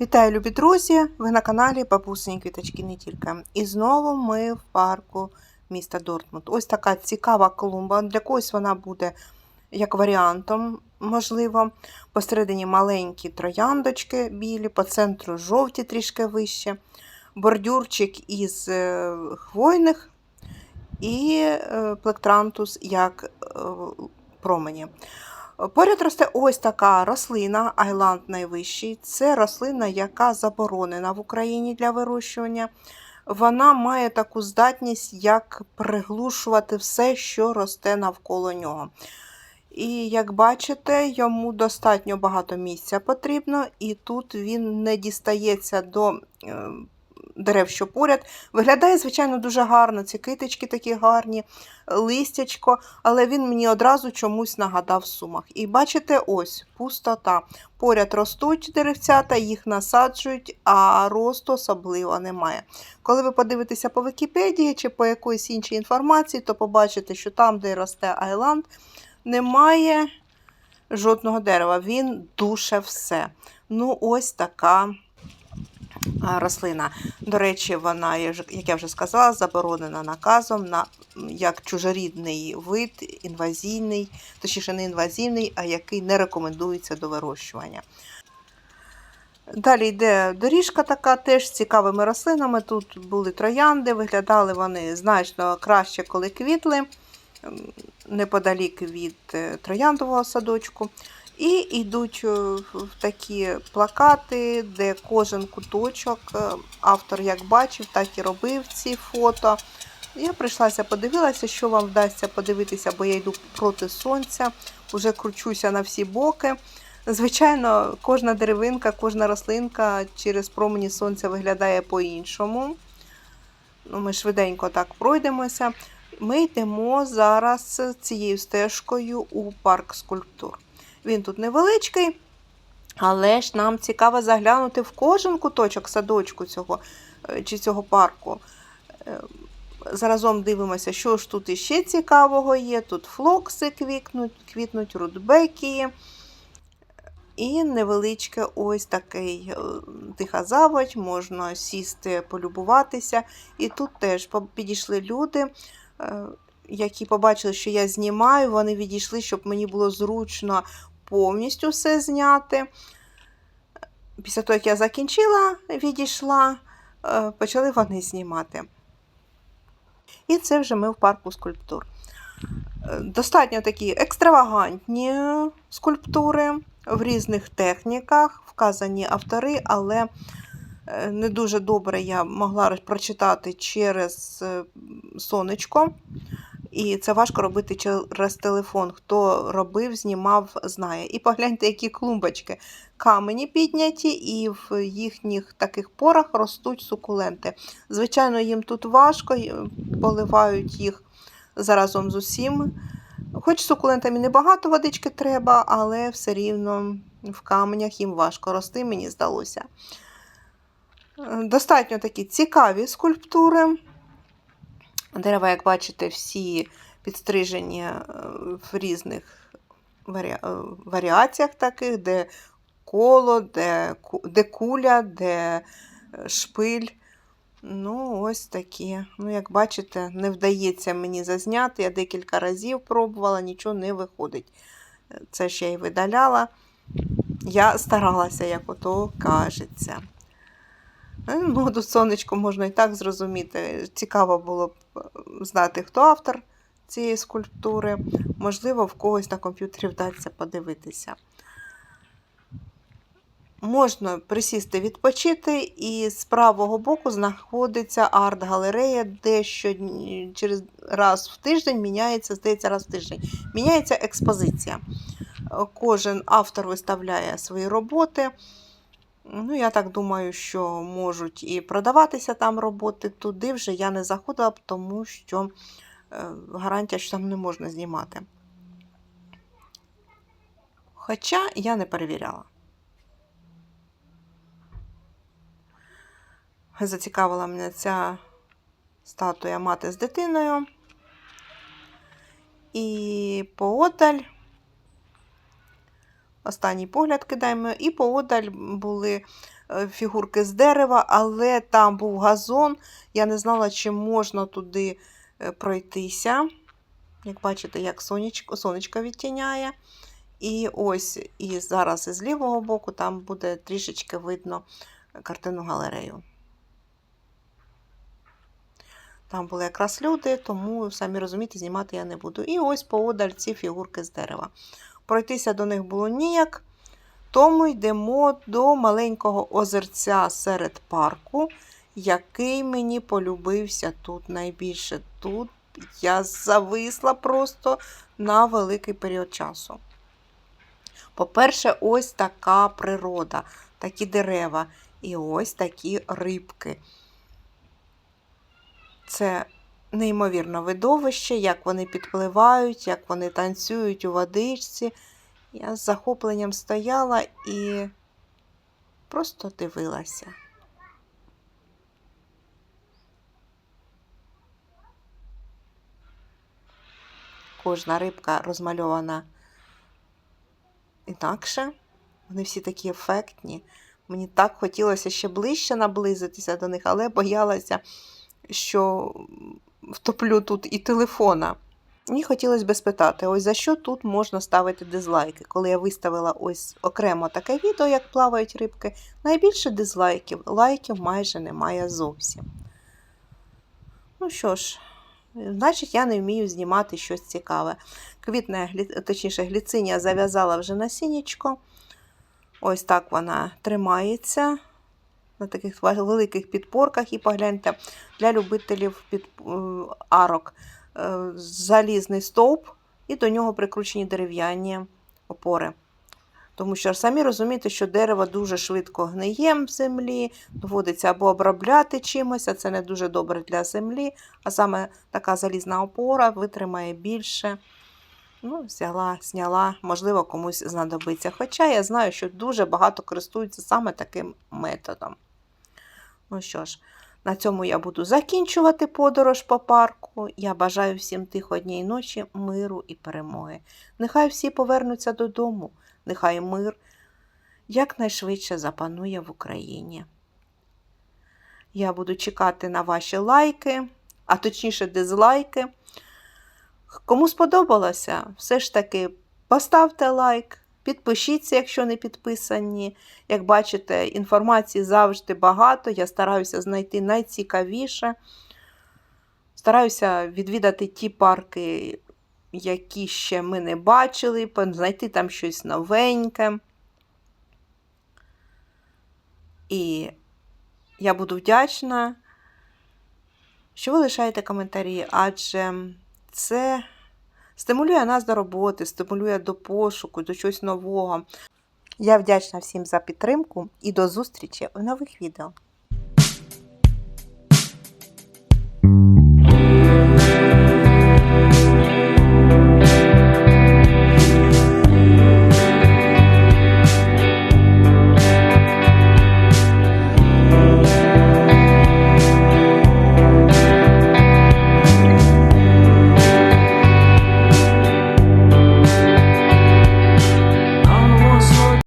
Вітаю, любі друзі! Ви на каналі Бабусині Квіточки не тільки. І знову ми в парку міста Дортмунд. Ось така цікава клумба. Для когось вона буде як варіантом, можливо. Посередині маленькі трояндочки білі, по центру жовті трішки вище, бордюрчик із е, хвойних і е, плектрантус як е, промені. Поряд росте ось така рослина, айланд найвищий. Це рослина, яка заборонена в Україні для вирощування. Вона має таку здатність, як приглушувати все, що росте навколо нього. І як бачите, йому достатньо багато місця потрібно, і тут він не дістається до е, дерев, що поряд. Виглядає, звичайно, дуже гарно. Ці китички такі гарні, листячко, але він мені одразу чомусь нагадав сумах. І бачите, ось пустота. Поряд ростуть деревцята, їх насаджують, а росту особливо немає. Коли ви подивитеся по Вікіпедії чи по якоїсь іншій інформації, то побачите, що там, де росте Айланд, немає жодного дерева. Він душе все. Ну, ось така рослина. До речі, вона, як я вже сказала, заборонена наказом на як чужорідний вид, інвазійний, точніше не інвазивний, а який не рекомендується до вирощування. Далі йде доріжка така теж з цікавими рослинами. Тут були троянди, виглядали вони значно краще, коли квітли неподалік від е, трояндового садочку. І йдуть е, такі плакати, де кожен куточок, е, автор як бачив, так і робив ці фото. Я прийшлася, подивилася, що вам вдасться подивитися, бо я йду проти сонця, вже кручуся на всі боки. Звичайно, кожна деревинка, кожна рослинка через промені сонця виглядає по-іншому. Ну, ми швиденько так пройдемося. Ми йдемо зараз цією стежкою у парк скульптур. Він тут невеличкий, але ж нам цікаво заглянути в кожен куточок садочку цього е, чи цього парку. Е, Заразом дивимося, що ж тут іще цікавого є. Тут флокси квітнуть, квітнуть рудбекії. І невеличке ось такий е, тиха заводь, можна сісти, полюбуватися. І тут теж підійшли люди, які побачили, що я знімаю, вони відійшли, щоб мені було зручно повністю все зняти. Після того, як я закінчила, відійшла, е, почали вони знімати. І це вже ми в парку скульптур. Е, Достатньо такі екстравагантні скульптури в різних техніках, вказані автори, але е, не дуже добре я могла прочитати через сонечко. І це важко робити через телефон. Хто робив, знімав, знає. І погляньте, які клумбочки. Камені підняті, і в їхніх таких порах ростуть сукуленти. Звичайно, їм тут важко, поливають їх заразом з усім. Хоч сукулентам і небагато водички треба, але все рівно в каменях їм важко рости, мені здалося. Е, Достатньо такі цікаві скульптури. Дерева, як бачите, всі підстрижені е, в різних варі... е, варіаціях таких, де коло, де, де куля, де е, шпиль. Ну, ось такі. Ну, як бачите, не вдається мені зазняти. Я декілька разів пробувала, нічого не виходить. Це я і видаляла. Я старалася, як ото кажеться. Е, Ну, сонечко можна і так зрозуміти. Цікаво було б е, знати, хто автор цієї скульптури. Можливо, в когось на комп'ютері вдасться подивитися. Можна присісти відпочити, і з правого боку знаходиться арт-галерея, де щодні, через раз в тиждень міняється, здається, раз в тиждень міняється експозиція. Кожен автор виставляє свої роботи. Ну, я так думаю, що можуть і продаватися там роботи. Туди вже я не заходила, тому що е, гарантія, що там не можна знімати. Хоча я не перевіряла. Зацікавила мене ця статуя мати з дитиною. І поодаль Останній погляд кидаємо, і поодаль були е, фігурки з дерева, але там був газон. Я не знала, чи можна туди е, пройтися. Як бачите, як сонечко, сонечко відтіняє. І ось і зараз із лівого боку там буде трішечки видно картину галерею. Там були якраз люди, тому, самі розумієте, знімати я не буду. І ось поодаль ці фігурки з дерева. Пройтися до них було ніяк, тому йдемо до маленького озерця серед парку, який мені полюбився тут найбільше. Тут я зависла просто на великий період часу. По-перше, ось така природа, такі дерева і ось такі рибки. Це неймовірне видовище, як вони підпливають, як вони танцюють у водичці. Я з захопленням стояла і просто дивилася. Кожна рибка розмальована інакше. Вони всі такі ефектні. Мені так хотілося ще ближче наблизитися до них, але боялася, що втоплю тут і телефона. Мені хотілося б спитати, ось за що тут можна ставити дизлайки? Коли я виставила ось окремо таке відео, як плавають рибки, найбільше дизлайків, лайків майже немає зовсім. Ну що ж, значить, я не вмію знімати щось цікаве. Квітне, точніше, гліцинія зав'язала вже насіннячко. Ось так вона тримається на таких великих підпорках. І погляньте, для любителів під, е, арок е, залізний стовп, і до нього прикручені дерев'яні опори. Тому що самі розумієте, що дерево дуже швидко гниє в землі, доводиться або обробляти чимось, а це не дуже добре для землі. А саме така залізна опора витримає більше. Ну, взяла, зняла, можливо, комусь знадобиться. Хоча я знаю, що дуже багато користуються саме таким методом. Ну що ж, на цьому я буду закінчувати подорож по парку. Я бажаю всім тиходній ночі, миру і перемоги. Нехай всі повернуться додому, нехай мир якнайшвидше запанує в Україні. Я буду чекати на ваші лайки, а точніше дизлайки. Кому сподобалося, все ж таки поставте лайк, підпишіться, якщо не підписані. Як бачите, інформації завжди багато. Я стараюся знайти найцікавіше. Стараюся відвідати ті парки, які ще ми не бачили, знайти там щось новеньке. І я буду вдячна, що ви лишаєте коментарі, адже це стимулює нас до роботи, стимулює до пошуку, до чогось нового. Я вдячна всім за підтримку і до зустрічі у нових відео.